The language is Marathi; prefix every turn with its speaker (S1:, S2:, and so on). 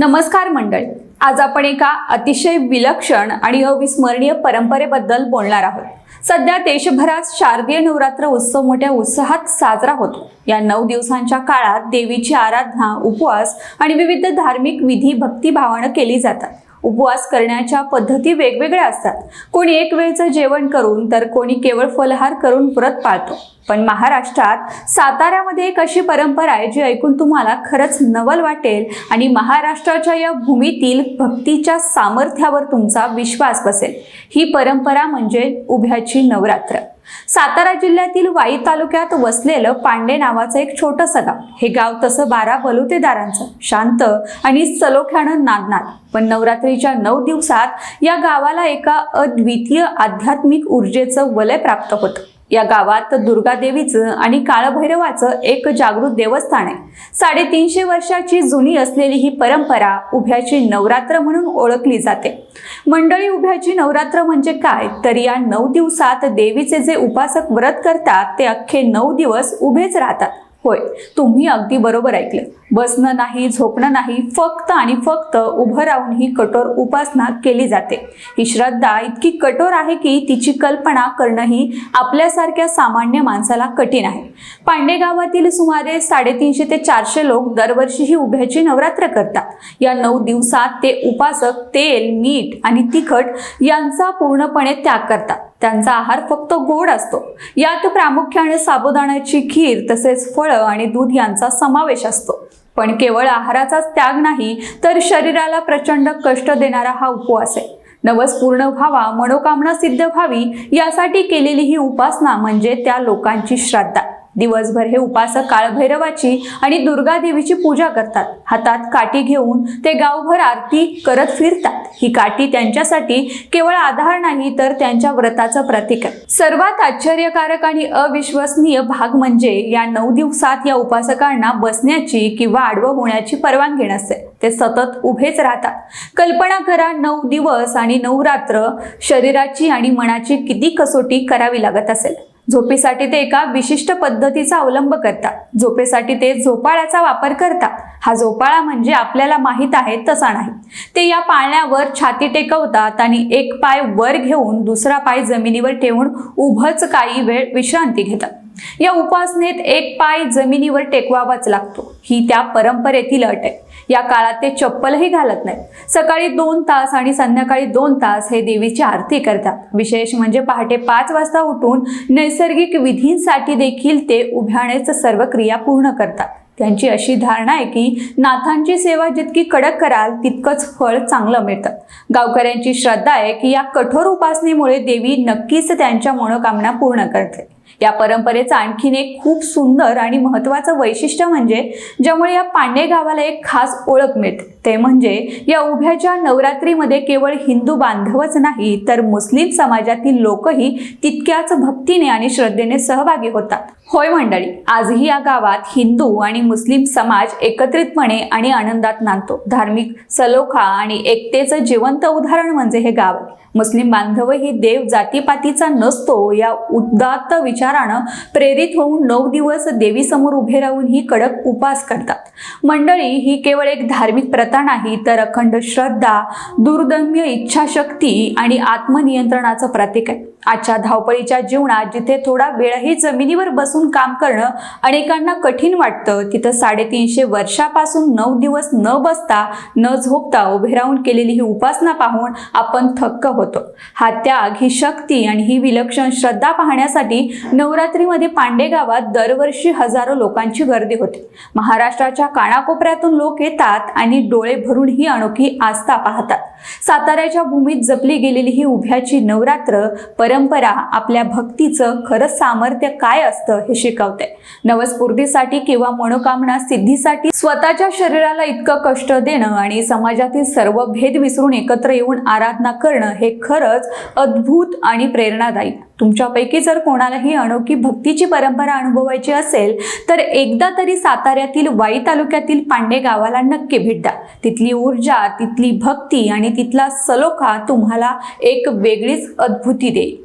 S1: नमस्कार मंडळ. आज आपण एका अतिशय विलक्षण आणि अविस्मरणीय परंपरेबद्दल बोलणार आहोत. सध्या देशभरात शारदीय नवरात्र उत्सव मोठ्या उत्साहात साजरा होतो. या नऊ दिवसांच्या काळात देवीची आराधना उपवास आणि विविध धार्मिक विधी भक्तिभावानं केली जातात. उपवास करण्याच्या पद्धती वेगवेगळ्या असतात. कोणी एक वेळचं जेवण करून तर कोणी केवळ फलहार करून व्रत पाळतो. पण महाराष्ट्रात साताऱ्यामध्ये एक अशी परंपरा आहे जी ऐकून तुम्हाला खरंच नवल वाटेल आणि महाराष्ट्राच्या या भूमीतील भक्तीच्या सामर्थ्यावर तुमचा विश्वास बसेल. ही परंपरा म्हणजे उभ्याची नवरात्र. सातारा जिल्ह्यातील वाई तालुक्यात वसलेलं पांडे नावाचं एक छोटंसं गाव. हे गाव तसं बारा बलुतेदारांचं शांत आणि सलोख्यानं नादणार. पण नवरात्रीच्या नऊ दिवसात या गावाला एका अद्वितीय आध्यात्मिक ऊर्जेचं वलय प्राप्त होतं. या गावात दुर्गा देवीचं आणि काळभैरवाचं एक जागृत देवस्थान आहे. साडेतीनशे वर्षाची जुनी असलेली ही परंपरा उभ्याची नवरात्र म्हणून ओळखली जाते. मंडळी उभ्याची नवरात्र म्हणजे काय? तर या नऊ दिवसात देवीचे जे उपासक व्रत करतात ते अख्खे नऊ दिवस उभेच राहतात. होय. तुम्ही अगदी बरोबर ऐकलं. बसणं नाही झोपणं नाही फक्त आणि फक्त उभं राहून ही कठोर उपासना केली जाते. ही श्रद्धा इतकी कठोर आहे की तिची कल्पना करणंही आपल्यासारख्या सामान्य माणसाला कठीण आहे. पांडे गावातील सुमारे साडेतीनशे ते चारशे लोक दरवर्षी ही उभ्याची नवरात्र करतात. या नऊ दिवसात ते उपासक तेल मीठ आणि तिखट यांचा पूर्णपणे त्याग करतात. त्यांचा आहार फक्त गोड असतो. यात प्रामुख्याने साबुदाण्याची खीर तसेच फळं आणि दूध यांचा समावेश असतो. पण केवळ आहाराचाच त्याग नाही तर शरीराला प्रचंड कष्ट देणारा हा उपवास आहे. नवस पूर्ण व्हावा मनोकामना सिद्ध व्हावी यासाठी केलेली ही उपासना म्हणजे त्या लोकांची श्रद्धा. दिवसभर हे उपासक काळभैरवाची आणि दुर्गा देवीची पूजा करतात. हातात काठी घेऊन ते गावभर आरती करत फिरतात. ही काठी त्यांच्यासाठी केवळ आधार नाही तर त्यांच्या व्रताचं प्रतीक आहे. सर्वात आश्चर्यकारक आणि अविश्वसनीय भाग म्हणजे या नऊ दिवसात या उपासकांना बसण्याची किंवा आडवं होण्याची परवानगी नसते. ते सतत उभेच राहतात. कल्पना करा नऊ दिवस आणि नऊ रात्र शरीराची आणि मनाची किती कसोटी करावी लागत असेल. झोपेसाठी ते एका विशिष्ट पद्धतीचा अवलंब करतात. झोपेसाठी ते झोपाळ्याचा वापर करतात. हा झोपाळा म्हणजे आपल्याला माहीत आहे तसा नाही. ते या पाळण्यावर छाती टेकवतात आणि एक पाय वर घेऊन दुसरा पाय जमिनीवर ठेवून उभंच काही वेळ विश्रांती घेतात. या उपासनेत एक पाय जमिनीवर टेकवावाच लागतो. ही त्या परंपरेतील अट आहे. या काळात ते चप्पलही घालत नाहीत. सकाळी दोन तास आणि संध्याकाळी दोन तास हे देवीची आरती करतात. विशेष म्हणजे पहाटे पाच वाजता उठून नैसर्गिक विधींसाठी देखील ते उभ्यानेच सर्व क्रिया पूर्ण करतात. त्यांची अशी धारणा आहे की नाथांची सेवा जितकी कडक कराल तितकंच फळ चांगलं मिळतं. गावकऱ्यांची श्रद्धा आहे की या कठोर उपासनेमुळे देवी नक्कीच त्यांच्या मनोकामना पूर्ण करते. या परंपरेचं आणखीन एक खूप सुंदर आणि महत्त्वाचं वैशिष्ट्य म्हणजे ज्यामुळे या पांडे गावाला एक खास ओळख मिळते. ते म्हणजे या उभ्याच्या नवरात्रीमध्ये केवळ हिंदू बांधवच नाही तर मुस्लिम समाजातील लोकही तितक्याच भक्तीने आणि श्रद्धेने सहभागी होतात. होय मंडळी आजही या गावात हिंदू आणि मुस्लिम समाज एकत्रितपणे आणि आनंदात नांदतो. धार्मिक सलोखा आणि एकतेचं जिवंत उदाहरण म्हणजे हे गाव मुस्लिम मुस्लिम बांधवही देव जातीपातीचा नसतो या उदात्त विचारानं प्रेरित होऊन नऊ दिवस देवीसमोर उभे राहून ही कडक उपास करतात. मंडळी ही केवळ एक धार्मिक प्रथा नाही तर अखंड श्रद्धा दुर्दम्य इच्छाशक्ती आणि आत्मनियंत्रणाचं प्रतीक आहे. आजच्या धावपळीच्या जीवनात जिथे थोडा वेळही जमिनीवर बसून काम करणं अनेकांना कठीण वाटतं तिथं साडेतीनशे वर्षापासून नऊ दिवस न बसता न झोपता उभे राहून केलेली ही उपासना पाहून आपण थक्क होतो. हा त्याग ही शक्ती आणि ही विलक्षण श्रद्धा पाहण्यासाठी नवरात्रीमध्ये पांडे गावात दरवर्षी हजारो लोकांची गर्दी होते. महाराष्ट्राच्या कानाकोपऱ्यातून लोक येतात आणि डोळे भरून ही अनोखी आस्था पाहतात. साताऱ्याच्या भूमीत जपली गेलेली ही उभ्याची नवरात्र परंपरा आपल्या भक्तीचं खरं सामर्थ्य काय असतं हे शिकवते. नवस्फूर्तीसाठी किंवा मनोकामना सिद्धीसाठी स्वतःच्या शरीराला इतकं कष्ट देणं आणि समाजातील सर्व भेद विसरून एकत्र येऊन आराधना करणं हे खरंच अद्भुत आणि प्रेरणादायी. तुमच्यापैकी जर कोणालाही अनोखी भक्तीची परंपरा अनुभवायची असेल तर एकदा तरी साताऱ्यातील वाई तालुक्यातील पांडे गावाला नक्की भेट द्या. तिथली ऊर्जा तिथली भक्ती आणि तिथला सलोखा तुम्हाला एक वेगळीच अद्भुती देईल.